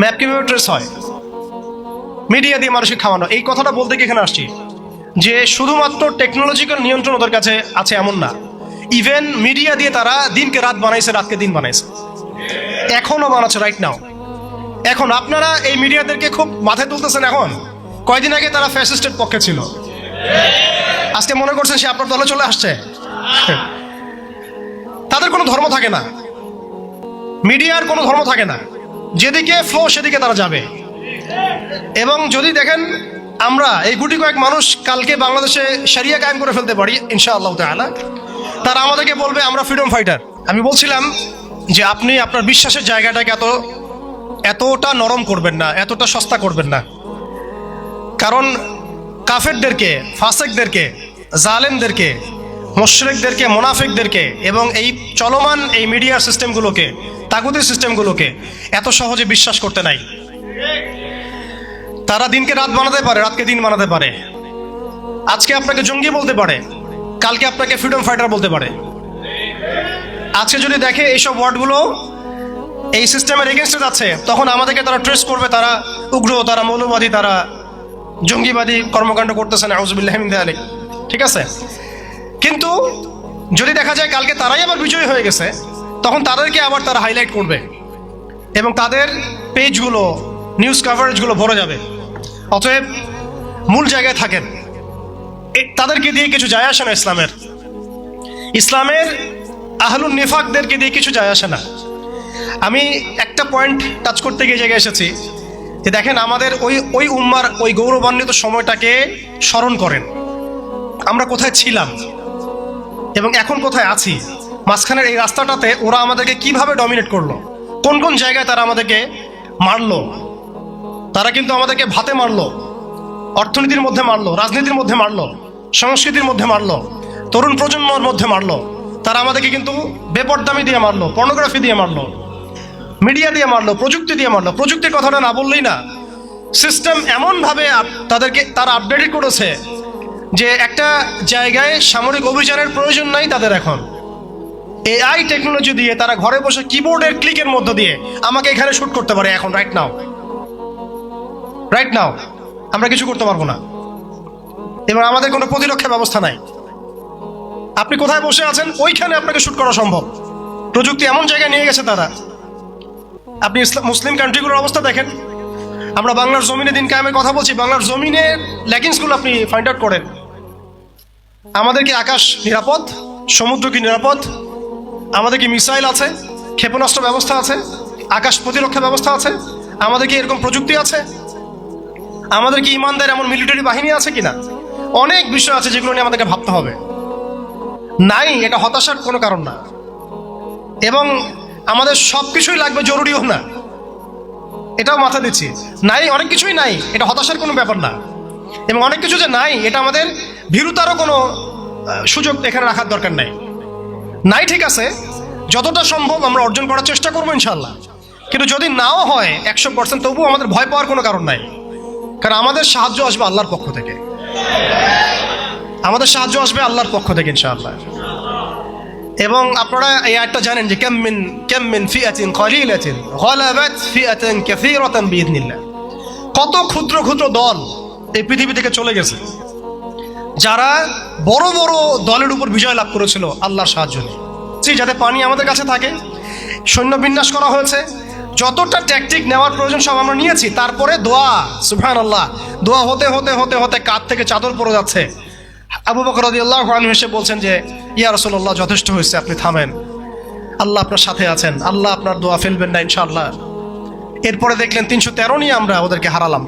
Map কীভাবে trace হয়? Media দিয়ে মানুষকে খাওয়ানো, এই কথাটা বলতে গিয়ে এখানে আসছি যে শুধুমাত্র টেকনোলজিক্যাল নিয়ন্ত্রণ ওদের কাছে আছে এমন না। ইভেন মিডিয়া দিয়ে তারা দিনকে রাত বানাইছে, রাতকে দিন বানাইছে। এখনও বানাচ্ছে রাইট নাও এখন আপনারা এই মিডিয়াদেরকে খুব মাথায় তুলতেছেন এখন? কয়দিন আগে তারা ফ্যাসিস্টের পক্ষে ছিল। আজকে মনে করছেন সে আপনার দলে চলে আসছে? তাদের কোনো ধর্ম থাকে না। মিডিয়ার কোনো ধর্ম থাকে না। যেদিকে ফ্লো সেদিকে তারা যাবে। এবং যদি দেখেন, আমরা এই গুটি কয়েক মানুষ কালকে বাংলাদেশে সারিয়া কায়েম করে ফেলতে পারি, ইনশাআল্লাহ তাআলা। তারা আমাদেরকে বলবে, আমরা ফ্রিডম ফাইটার আমি বলছিলাম যে, আপনি আপনার বিশ্বাসের জায়গাটাকে এত, এতটা নরম করবেন না, এতটা সস্তা করবেন না। কারণ কাফেরদেরকে, ফাসেকদেরকে, জালেমদেরকে মোশরেকদেরকে, মোনাফেকদেরকে এবং এই চলমান এই মিডিয়া সিস্টেমগুলোকে তাগুদের সিস্টেমগুলোকে এত সহজে বিশ্বাস করতে নাই। তারা দিনকে রাত বানাতে পারে, রাতকে দিন বানাতে পারে। আজকে আপনাকে জঙ্গি বলতে পারে, কালকে আপনাকে ফ্রিডম ফাইটার বলতে পারে। আজকে যদি দেখে এইসব ওয়ার্ডগুলো এই সিস্টেমের এগেনস্টে যাচ্ছে, তখন আমাদেরকে তারা ট্রেস করবে, তারা উগ্র, তারা মৌলবাদী, তারা জঙ্গিবাদী কর্মকাণ্ড করতেছে না আউজবিল্লাহমিন আলী ঠিক আছে? কিন্তু যদি দেখা যায় কালকে তারাই আবার বিজয়ী হয়ে গেছে, তখন তাদেরকে আবার তারা হাইলাইট করবে এবং তাদের পেজগুলো নিউজ কাভারেজগুলো ভরে যাবে। অতএব মূল জায়গায় থাকেন। তাদেরকে দিয়ে কিছু যায় আসে না ইসলামের। ইসলামের আহলুন নিফাকদেরকে দিয়ে কিছু যায় আসে না। আমি একটা পয়েন্ট টাচ করতে গিয়ে জায়গায় এসেছি যে দেখেন আমাদের ওই ওই উম্মার ওই গৌরবান্বিত সময়টাকে স্মরণ করেন। আমরা কোথায় ছিলাম? এবং এখন কোথায় আছি? মাঝখানের এই রাস্তাটাতে ওরা আমাদেরকে কীভাবে ডমিনেট করল? কোন কোন জায়গায় তারা আমাদেরকে মারলো? তারা কিন্তু আমাদেরকে ভাতে মারলো, অর্থনীতির মধ্যে মারলো, রাজনীতির মধ্যে মারলো, সংস্কৃতির মধ্যে মারলো, তরুণ প্রজন্মর মধ্যে মারলো। তারা আমাদেরকে কিন্তু বেপরদামি দিয়ে মারলো পর্নোগ্রাফি দিয়ে মারলো মিডিয়া দিয়ে মারলো, প্রযুক্তি দিয়ে মারলো। প্রযুক্তির কথাটা না বললেই না সিস্টেম এমনভাবে তাদেরকে তারা আপডেট করেছে যে একটা জায়গায় সামরিক অভিযানের প্রয়োজন নাই তাদের এখন। এআই টেকনোলজি দিয়ে তারা ঘরে বসে কিবোর্ডের ক্লিকের মধ্য দিয়ে আমাকে এখানে শুট করতে পারে এখন রাইট নাও রাইট নাও আমরা কিছু করতে পারব না। এবং আমাদের কোনো প্রতিরক্ষা ব্যবস্থা নাই। আপনি কোথায় বসে আছেন? ওইখানে আপনাকে শুট করা সম্ভব। প্রযুক্তি এমন জায়গায় নিয়ে গেছে তারা। আপনি মুসলিম কান্ট্রিগুলোর অবস্থা দেখেন। আমরা বাংলার জমিনে দিন কায়েমের কথা বলছি। বাংলার জমিনের ল্যাকিংসগুলো আপনি ফাইন্ড আউট করেন। আমাদের কি আকাশ নিরাপদ, সমুদ্র কি নিরাপদ? আমাদের কি মিসাইল আছে? ক্ষেপণাস্ত্র ব্যবস্থা আছে? আকাশ প্রতিরক্ষা ব্যবস্থা আছে? আমাদের কি এরকম প্রযুক্তি আছে? আমাদের কি ইমানদার এমন মিলিটারি বাহিনী আছে কিনা? অনেক বিষয় আছে যেগুলো নিয়ে আমাদেরকে ভাবতে হবে। নাই, এটা হতাশার কোনো কারণ না। এবং আমাদের সব কিছুই লাগবে জরুরিও না। এটাও মাথা দিচ্ছি। নাই, অনেক কিছুই নাই, এটা হতাশার কোনো ব্যাপার না। এবং অনেক কিছু যে নাই, এটা আমাদের ভীরুতারও কোনো সুযোগ এখানে রাখার দরকার নাই। নাই ঠিক আছে, যতটা সম্ভব আমরা অর্জন করার চেষ্টা করব ইনশাল্লাহ কিন্তু যদি নাও হয় একশো পার্সেন্ট, তবুও আমাদের ভয় পাওয়ার কোনো কারণ নাই। কারণ আমাদের সাহায্য আসবে আল্লাহর পক্ষ থেকে। আমাদের সাহায্য আসবে আল্লাহর পক্ষ থেকে ইনশাআল্লাহ। এবং আপনারা এই আয়টা জানেন যে কেমমিন কেমমিন ফিয়াতিন কলিলাতিন গলাবাত ফিয়াতান কাসীরাতান বিইذنিল্লাহ কত ক্ষুদ্র ক্ষুদ্র দল এই পৃথিবী থেকে চলে গেছে। যারা বড় বড় দলের উপর বিজয় লাভ করেছিল, আল্লাহর সাহায্য নিয়ে। যাতে পানি আমাদের কাছে থাকে, সৈন্য বিন্যাস করা হয়েছে, যতটা ট্যাকটিক নেওয়ার প্রয়োজন সব আমরা নিয়েছি, তারপরে দোয়া সুফান আল্লাহ দোয়া হতে হতে হতে হতে কাত থেকে চাদর পড়ে যাচ্ছে। আবু বকর আনহু এসে বলছেন যে, ইয়া রাসূলুল্লাহ, যথেষ্ট হয়েছে, আপনি থামেন। আল্লাহ আপনার সাথে আছেন, আল্লাহ আপনার দোয়া ফেলবেন না, ইনশাআল্লাহ। এরপরে দেখলেন তিনশো তেরো নিয়ে আমরা ওদেরকে হারালাম।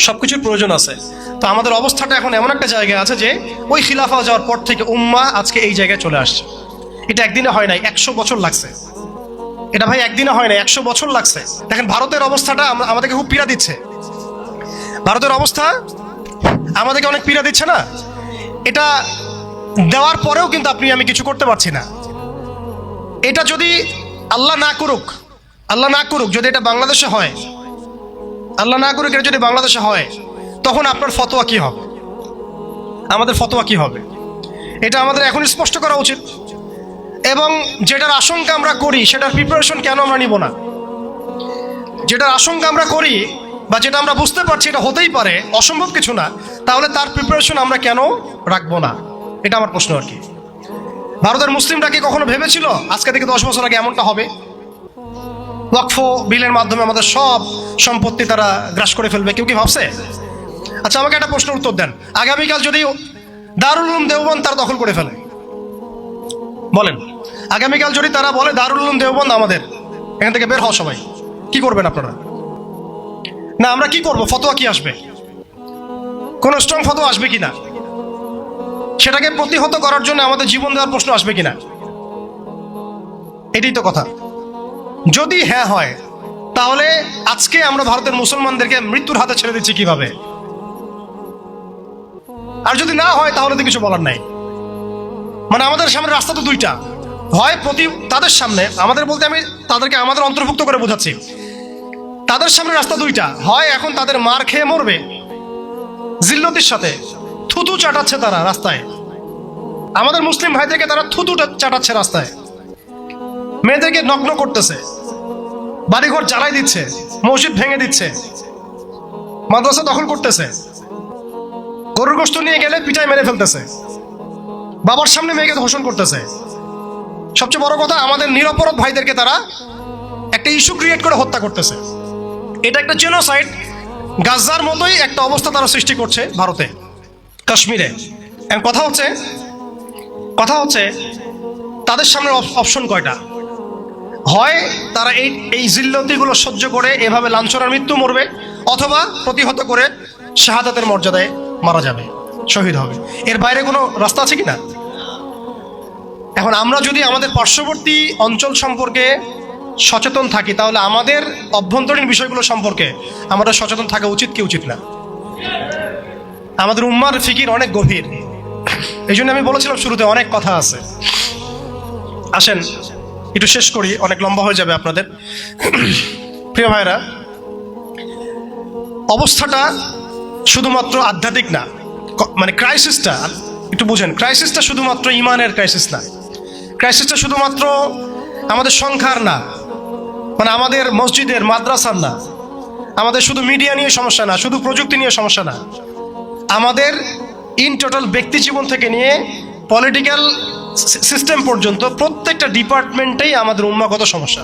সবকিছুর প্রয়োজন আছে। তো আমাদের অবস্থাটা এখন এমন একটা জায়গায় আছে যে ওই খিলাফা যাওয়ার পর থেকে উম্মা আজকে এই জায়গায় চলে আসছে। এটা একদিনে হয় নাই, একশো বছর লাগছে। এটা ভাই একদিনে হয় না একশো বছর লাগছে। দেখেন, ভারতের অবস্থাটা আমাদেরকে খুব পীড়া দিচ্ছে। ভারতের অবস্থা আমাদেরকে অনেক পীড়া দিচ্ছে না? এটা দেওয়ার পরেও কিন্তু আপনি আমি কিছু করতে পারছি না। এটা যদি আল্লাহ না করুক, আল্লাহ না করুক, যদি এটা বাংলাদেশে হয়, আল্লাহ না করুক, এটা যদি বাংলাদেশে হয় তখন আপনার ফতোয়া কি হবে? আমাদের ফতোয়া কি হবে? এটা আমাদের এখন স্পষ্ট করা উচিত। এবং যেটার আশঙ্কা আমরা করি, সেটার প্রিপারেশন কেন আমরা নিব না? যেটার আশঙ্কা আমরা করি বা যেটা আমরা বুঝতে পারছি এটা হতেই পারে, অসম্ভব কিছু না, তাহলে তার প্রিপারেশন আমরা কেন রাখব না? এটা আমার প্রশ্ন আর কি। ভারতের মুসলিমরা কি কখনো ভেবেছিল, আজকে থেকে দশ বছর আগে এমনটা হবে? ওয়াকফ বিলের মাধ্যমে আমাদের সব সম্পত্তি তারা গ্রাস করে ফেলবে, কেউ কি ভাবছে? আচ্ছা আমাকে একটা প্রশ্নের উত্তর দেন। আগামীকাল যদি দারুল উলুম দেওবন্দ তারা দখল করে ফেলে, বলেন। আগামীকাল যদি তারা বলে দারুল উলুম দেওবন্দ আমাদের, এখান থেকে বের হও সবাই। কি করবেন আপনারা? না, আমরা কি করব? ফতোয়া কি আসবে? কোন স্ট্রং ফতোয়া আসবে কিনা? সেটাকে প্রতিহত করার জন্য আমাদের জীবন দেওয়ার প্রশ্ন আসবে কিনা? এটাই তো কথা। যদি হ্যাঁ হয়, তাহলে আজকে আমরা ভারতের মুসলমানদেরকে মৃত্যুর হাতে ছেড়ে দিচ্ছি কীভাবে? আর যদি না হয়, তাহলে তো কিছু বলার নাই। মানে আমাদের সামনে রাস্তা তো দুইটা। হয় প্রতি তাদের সামনে, আমাদের বলতে আমি তাদেরকে আমাদের অন্তর্ভুক্ত করে বোঝাচ্ছি। তাদের সামনে রাস্তা দুইটা। হয় এখন তাদের মার খেয়ে মরবে, জিল্লতির সাথে থুতু চাটাচ্ছে তারা রাস্তায়। আমাদের মুসলিম ভাইদেরকে তারা থুতু চাটাচ্ছে রাস্তায়। মেয়েদেরকে নগ্ন করতেছে, বাড়িঘর জ্বালাই দিচ্ছে, মসজিদ ভেঙে দিচ্ছে, মাদ্রাসা দখল করতেছে। গরুর গোস্ত নিয়ে গেলে পিঠায় মেরে ফেলতেছে। বাবার সামনে মেয়েকে ধর্ষণ করতেছে। সবচেয়ে বড় কথা, আমাদের নিরপরাধ ভাইদেরকে তারা একটা ইস্যু ক্রিয়েট করে হত্যা করতেছে। এটা একটা জেনোসাইড গাজার মতোই একটা অবস্থা তারা সৃষ্টি করছে ভারতে, কাশ্মীরে। কথা হচ্ছে কথা হচ্ছে, তাদের সামনে অপশন কয়টা? হয় তারা এই এই জিল্লতিগুলো সহ্য করে এভাবে লাঞ্ছনার মৃত্যু মরবে, অথবা প্রতিহত করে শাহাদাতের মর্যাদায় মারা যাবে, শহীদ হবে। এর বাইরে কোনো রাস্তা আছে কি না এখন আমরা যদি আমাদের পার্শ্ববর্তী অঞ্চল সম্পর্কে সচেতন থাকি, তাহলে আমাদের অভ্যন্তরীণ বিষয়গুলো সম্পর্কে আমাদের সচেতন থাকা উচিত কি উচিত না? আমাদের উম্মার ফিকির অনেক গভীর। এই জন্য আমি বলেছিলাম শুরুতে অনেক কথা আছে। আসেন, একটু শেষ করি, অনেক লম্বা হয়ে যাবে আপনাদের। প্রিয় ভাইরা অবস্থাটা শুধুমাত্র আধ্যাত্মিক না মানে ক্রাইসিসটা একটু বুঝেন ক্রাইসিসটা শুধুমাত্র ইমানের ক্রাইসিস না। ক্রাইসিসটা শুধুমাত্র আমাদের সংখ্যার না মানে আমাদের মসজিদের, মাদ্রাসার না। আমাদের শুধু মিডিয়া নিয়ে সমস্যা না, শুধু প্রযুক্তি নিয়ে সমস্যা না। আমাদের ইন টোটাল ব্যক্তি জীবন থেকে নিয়ে পলিটিক্যাল সিস্টেম পর্যন্ত প্রত্যেকটা ডিপার্টমেন্টেই আমাদের উন্মাগত সমস্যা।